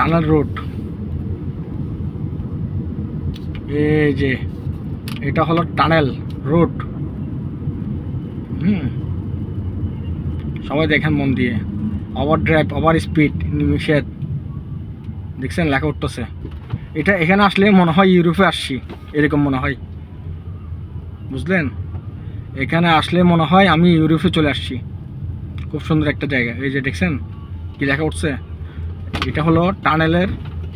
Tunnel road. এই যে, এটা হলো টানেল রোড। হুম। সবাই দেখেন মন দিয়ে। ওভার ড্রাইভ ওভার স্পিড নিষেধ। দেখছেন, লেখা উঠতেছে। এটা এখানে আসলে মনে হয় ইউরোপে আসছি, এরকম মনে হয়। বুঝলেন? এখানে আসলে মনে হয় আমি ইউরোপে চলে আসছি। খুব সুন্দর একটা জায়গা। এই যে দেখছেন, কি লেখা উঠছে? এটা হলো টানেলের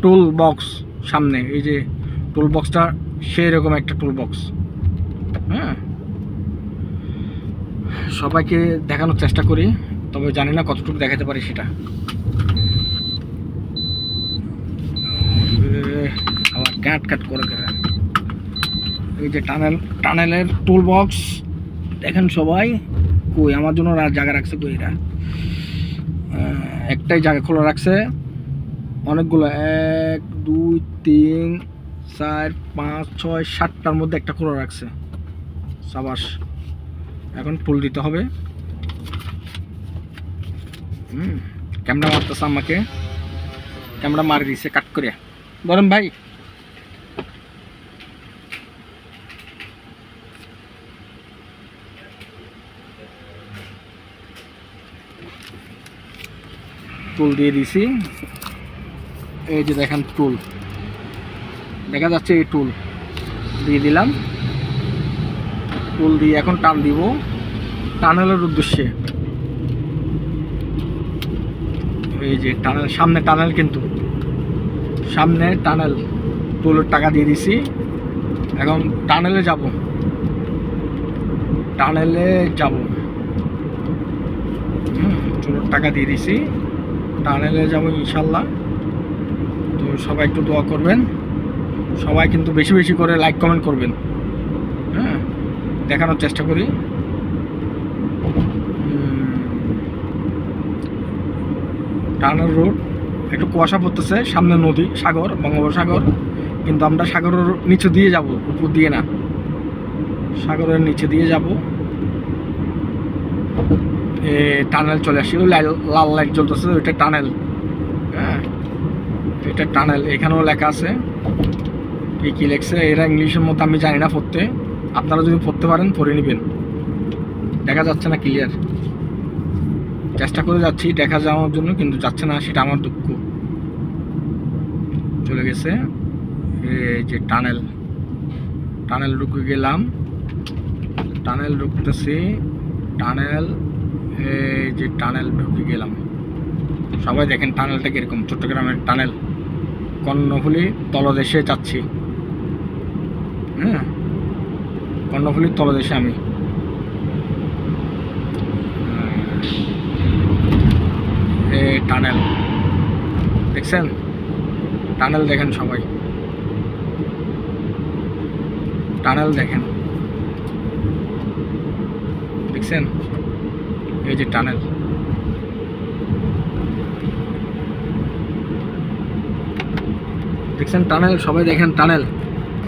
টুল বক্স সামনে, এই যে টুল বক্সটা সেই রকম একটা টুল বক্স হ্যাঁ? সবাইকে দেখানোর চেষ্টা করি, তবে জানি না কতটুকু দেখাতে পারি সেটা। আবার ক্যাট ক্যাট করে করে এই যে টানেল, টানেলের টুল বক্স দেখেন সবাই, কই? আমার জন্য জায়গা রাখছে কই এরা? একটাই জায়গা খোলা রাখছে। অনেকগুলো, এক, দুই, তিন, চার, পাঁচ, ছয়, সাতটার মধ্যে একটা খোলা রাখছে। সাবাস। এখন ফুল দিতে হবে। হুম, ক্যামেরা মারতেছে আমাকে। ক্যামেরা মারি দিছে, কাট করে। বলেন ভাই। ফুল দিয়ে দিছি। এই যে দেখেন টুল দেখা যাচ্ছে এই টুল দিয়ে দিলাম। টুল দিয়ে এখন টান দিব। টানেলের উদ্দেশ্যে। এই যে টানেল, সামনে টানেল কিন্তু। সামনে টানেল। টুলের টাকা দিয়ে দিছি। এখন টানেলে যাব। টানেলে যাব। টুলের টাকা দিয়ে দিছি। টানেলে যাব ইনশাল্লাহ। তো সবাই একটু দোয়া করবেন। সবাই কিন্তু বেশি বেশি করে লাইক কমেন্ট করবেন। হ্যাঁ দেখানোর চেষ্টা করি। টানেল রোড, একটু কুয়াশা পড়তেছে, সামনে নদী, সাগর, বঙ্গোপসাগর। কিন্তু আমরা সাগরের নিচে দিয়ে যাব, উপর দিয়ে না। সাগরের নিচে দিয়ে যাব। এ, টানেল চলে আসছে ওই লাল লাল লাইট জ্বলতেছে, ওইটা টানেল। হ্যাঁ এটা টানেল, এখানেও লেখা আছে। কি কি লেখছে? এরা ইংলিশের মতো, আমি জানি না পড়তে। আপনারা যদি পড়তে পারেন, পড়ে নেবেন। দেখা যাচ্ছে না ক্লিয়ার চেষ্টা করে যাচ্ছি, দেখা যাওয়ার জন্য, কিন্তু যাচ্ছে না, সেটা আমার দুঃখ। চলে গেছে। এই যে টানেল। টানেল ঢুকে গেলাম। টানেল ঢুকতেছি। টানেল, এই যে টানেল ঢুকে গেলাম। সবাই দেখেন টানেলটা কীরকম, চট্টগ্রামের টানেল। কর্ণফুলি তলদেশে যাচ্ছি। হ্যাঁ? কর্ণফুলির তলদেশে আমি। টানেল। দেখছেন? টানেল দেখেন সবাই। টানেল দেখেন। দেখছেন? এই যে টানেল। দেখছেন টানেল সবাই দেখেন টানেল।